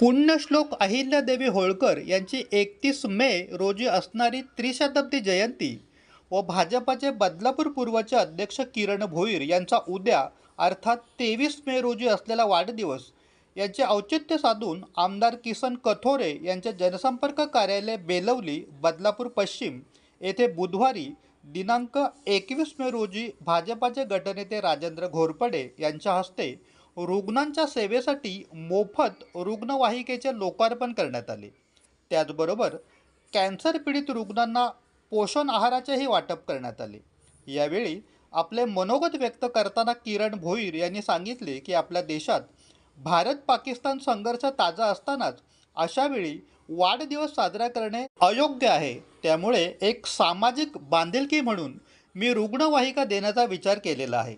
पुण्यश्लोक अहिल्यादेवी होळकर यांची एकतीस मे रोजी असणारी त्रिशताब्दी जयंती व भाजपाचे बदलापूर पूर्वचे अध्यक्ष किरण भोईर यांचा उद्या अर्थात तेवीस मे रोजी असलेला वाढदिवस यांचे औचित्य साधून आमदार किसन कथोरे यांचे जनसंपर्क कार्यालय बेलवली बदलापूर पश्चिम येथे बुधवारी दिनांक एकवीस मे रोजी भाजपाचे गटनेते राजेंद्र घोरपडे यांच्या हस्ते रुग्णांच्या सेवेसाठी मोफत रुग्णवाहिकेचे लोकार्पण करण्यात आले. त्याचबरोबर कॅन्सर पीडित रुग्णांना पोषण आहाराचेही वाटप करण्यात आले. यावेळी आपले मनोगत व्यक्त करताना किरण भोईर यांनी सांगितले की आपल्या देशात भारत पाकिस्तान संघर्ष ताजा असतानाच अशावेळी वाढदिवस साजरा करणे अयोग्य आहे. त्यामुळे एक सामाजिक बांधिलकी म्हणून मी रुग्णवाहिका देण्याचा विचार केलेला आहे.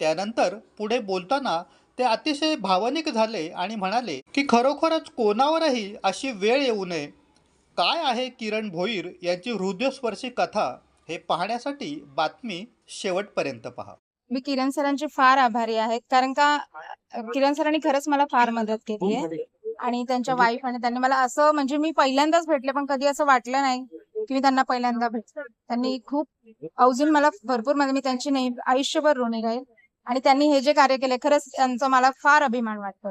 त्यानंतर पुढे बोलताना ते अतिशय भावनिक झाले आणि म्हणाले की खरोखरच कोणावरही अशी वेळ येऊ नये. काय आहे किरण भोईर यांची हृदयस्पर्शी कथा? हे पाहण्यासाठी बातमी शेवटपर्यंत पहा. मी किरण सरांची फार आभारी आहे कारण का किरण सरांनी खरंच मला फार मदत केली आहे आणि त्यांच्या वाईफ आणि त्यांनी मला असं म्हणजे मी पहिल्यांदाच भेटले पण कधी असं वाटलं नाही की मी त्यांना पहिल्यांदा भेटले. त्यांनी खूप अजून मला भरपूर म्हणजे मी त्यांची नेहमी आयुष्यभर ऋणी राहील. आणि त्यांनी हे जे कार्य केले खरंच त्यांचा मला फार अभिमान वाटतो.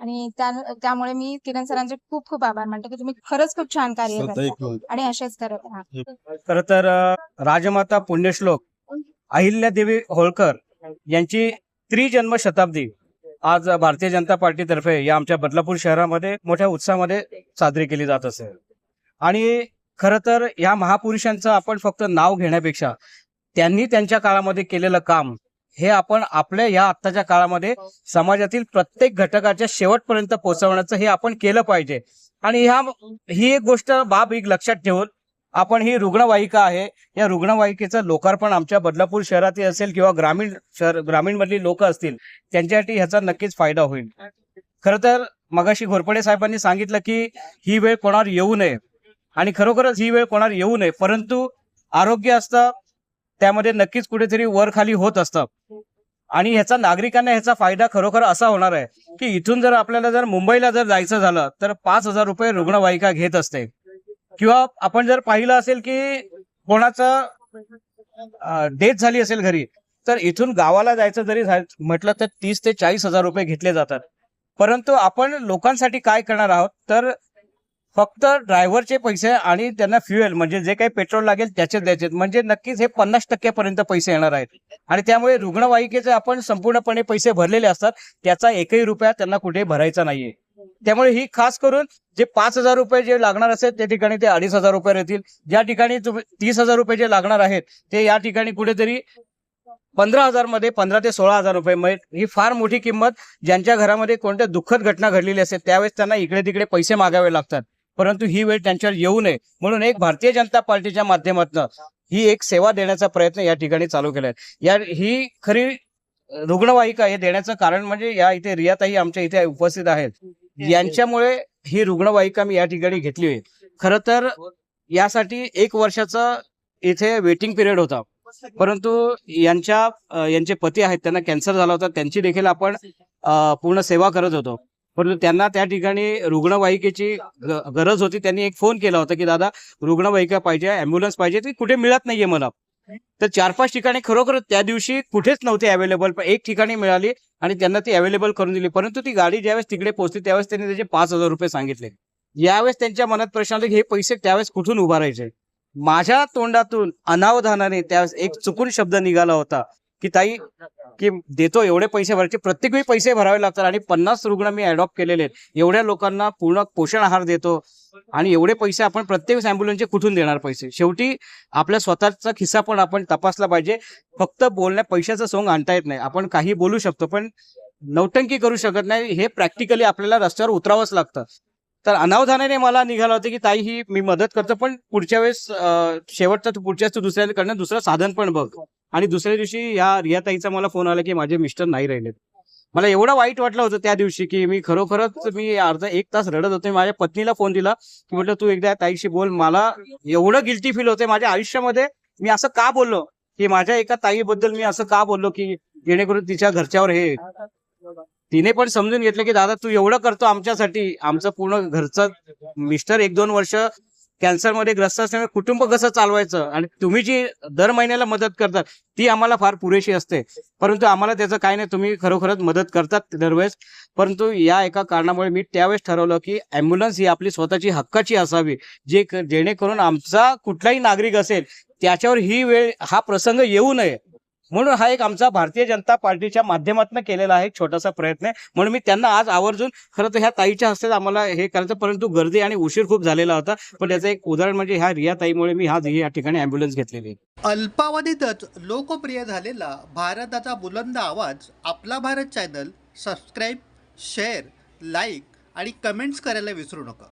आणि त्या- त्यामुळे मी किरण सरांचे खूप खूप आभार मानते की तुम्ही खरंच खूप छान कार्य करता आणि असेच करत राहा. खर तर राजमाता पुण्यश्लोक अहिल्यादेवी होळकर यांची त्रिजन्म शताब्दी आज भारतीय जनता पार्टीतर्फे या आमच्या बदलापूर शहरामध्ये मोठ्या उत्साहामध्ये साजरी केली जात असेल आणि खरं तर या महापुरुषांचं आपण फक्त नाव घेण्यापेक्षा त्यांनी त्यांच्या काळामध्ये केलेलं काम हे आपण आपल्या या आत्ताच्या काळामध्ये समाजातील प्रत्येक घटकाच्या शेवटपर्यंत पोहोचवण्याचं हे आपण केलं पाहिजे. आणि ह्या ही एक गोष्ट बाब एक लक्षात ठेवून आपण ही रुग्णवाहिका आहे. या रुग्णवाहिकेचं लोकार्पण आमच्या बदलापूर शहरातील असेल किंवा ग्रामीण शहर ग्रामीण मधली लोक असतील त्यांच्यासाठी ह्याचा नक्कीच फायदा होईल. खरं तर मगाशी घोरपडे साहेबांनी सांगितलं की ही वेळ कोणावर येऊ नये. आणि खरोखरच ही वेळ कोणावर येऊ नये परंतु आरोग्य असतं त्यामध्ये नक्कीच कुठेतरी वर खाली होत असतं. आणि ह्याचा नागरिकांना ह्याचा फायदा खरोखर असा होणार आहे की इथून जर आपल्याला जर मुंबईला जर जायचं झालं तर पाच हजार रुपये रुग्णवाहिका घेत असते. किंवा आपण जर पाहिलं असेल की कोणाचं डेथ झाली असेल घरी तर इथून गावाला जायचं जरी झालं- म्हटलं तर तीस ते चाळीस हजार रुपये घेतले जातात. परंतु आपण लोकांसाठी काय करणार आहोत तर फक्त ड्रायव्हरचे पैसे आणि त्यांना फ्युएल म्हणजे जे काही पेट्रोल लागेल त्याचे द्यायचे म्हणजे नक्कीच हे पन्नास टक्क्यापर्यंत पैसे येणार आहेत. आणि त्यामुळे रुग्णवाहिकेचे आपण संपूर्णपणे पैसे भरलेले असतात त्याचा एकही रुपया त्यांना कुठे भरायचा नाहीये. त्यामुळे ही खास करून जे पाच हजार रुपये जे लागणार असेल त्या ठिकाणी ते अडीच हजार रुपये राहतील ज्या ठिकाणी तीस हजार रुपये जे लागणार आहेत ते या ठिकाणी कुठेतरी पंधरा हजारमध्ये पंधरा ते सोळा हजार रुपये म्हणजे ही फार मोठी किंमत ज्यांच्या घरामध्ये कोणत्या दुःखद घटना घडलेली असेल त्यावेळेस त्यांना इकडे तिकडे पैसे मागावे लागतात. परंतु ही वेळ त्यांच्यावर येऊ नये. म्हणून एक भारतीय जनता पार्टीच्या माध्यमातून ही एक सेवा देण्याचा प्रयत्न या ठिकाणी चालू केला आहे. या ही खरी रुग्णवाहिका हे देण्याचं कारण म्हणजे या इथे रियाताही आमच्या इथे उपस्थित आहेत. यांच्यामुळे ही रुग्णवाहिका मी या ठिकाणी घेतली आहे खर तर यासाठी एक वर्षाचा इथे वेटिंग पिरियड होता. परंतु यांच्या यांचे पती आहेत त्यांना कॅन्सर झाला होता त्यांची देखील आपण पूर्ण सेवा करत होतो. परंतु त्यांना त्या ठिकाणी रुग्णवाहिकेची गरज होती. त्यांनी एक फोन केला होता की दादा रुग्णवाहिका पाहिजे अँब्युलन्स पाहिजे ती कुठे मिळत नाहीये मला. तर चार पाच ठिकाणी खरोखर त्या दिवशी कुठेच नव्हते अवेलेबल पण एक ठिकाणी मिळाली आणि त्यांना ती अवेलेबल करून दिली. परंतु ती गाडी ज्यावेळेस तिकडे पोहोचली त्यावेळेस त्यांनी त्याचे पाच हजार रुपये सांगितले. यावेळेस त्यांच्या मनात प्रश्न आले की हे पैसे त्यावेळेस कुठून उभारायचे? माझ्या तोंडातून अनावधानाने त्यावेळेस एक चुकून शब्द निघाला होता. की ताई की देतो एवढे पैसे भरायचे प्रत्येक वेळी पैसे भरावे लागतात आणि पन्नास रुग्ण मी अडॉप्ट केलेले आहेत. एवढ्या लोकांना पूर्ण पोषण आहार देतो आणि एवढे पैसे आपण प्रत्येक अँब्युलन्सचे कुठून देणार पैसे? शेवटी आपल्या स्वतःचा खिस्सा पण आपण तपासला पाहिजे. फक्त बोलण्या पैशाचं सोंग आणता येत नाही. आपण काही बोलू शकतो पण नौटंकी करू शकत नाही. हे प्रॅक्टिकली आपल्याला रस्त्यावर उतरावंच लागतं. तर अनावधानाने मला निघालं होतं की ताई ही मी मदत करतो पण पुढच्या वेळेस शेवटचा तू पुढच्या वेळेस तू दुसऱ्याकडनं दुसरं साधन पण बघ. आणि दुसऱ्या दिवशी या रियाताईचा मला फोन आला की माझे मिस्टर नाही राहिलेत. मला एवढं वाईट वाटलं होतं त्या दिवशी की मी खरोखरच मी अर्धा एक तास रडत होते. माझ्या पत्नीला फोन दिला की म्हटलं तू एकदा ताईशी बोल मला एवढं गिल्टी फील होते माझ्या आयुष्यामध्ये. मी असं का बोललो? की माझ्या एका ताईबद्दल मी असं का बोललो की जेणेकरून तिच्या घरच्यावर हे तिने पण समजून घेतलं की दादा तू एवढं करतो आमच्यासाठी. आमचं पूर्ण घरचं मिस्टर एक दोन वर्ष कॅन्सरमध्ये ग्रस्त असल्यामुळे कुटुंब कसं चालवायचं? आणि तुम्ही जी दर महिन्याला मदत करतात ती आम्हाला फार पुरेशी असते. परंतु आम्हाला त्याचं काय नाही. तुम्ही खरोखरच मदत करतात दरवेळेस. परंतु या एका कारणामुळे मी त्यावेळेस ठरवलं की अँब्युलन्स ही आपली स्वतःची हक्काची असावी. जे क- जेणेकरून आमचा कुठलाही नागरिक असेल त्याच्यावर ही वेळ हा प्रसंग येऊ नये. म्हणून हा एक आमचा भारतीय जनता पार्टीच्या माध्यमातून केलेला आहे एक छोटासा प्रयत्न आहे. म्हणून मी त्यांना आज आवर्जून खरं तर ह्या ताईच्या हस्ते आम्हाला हे करायचं परंतु गर्दी आणि उशीर खूप झालेला होता. पण त्याचं एक उदाहरण म्हणजे ह्या रिया ताईमुळे मी आज या ठिकाणी अँब्युलन्स घेतलेली आहे. अल्पावधीतच लोकप्रिय झालेला भारताचा बुलंद आवाज आपला Bharat channel subscribe share like आणि कमेंट्स करायला विसरू नका.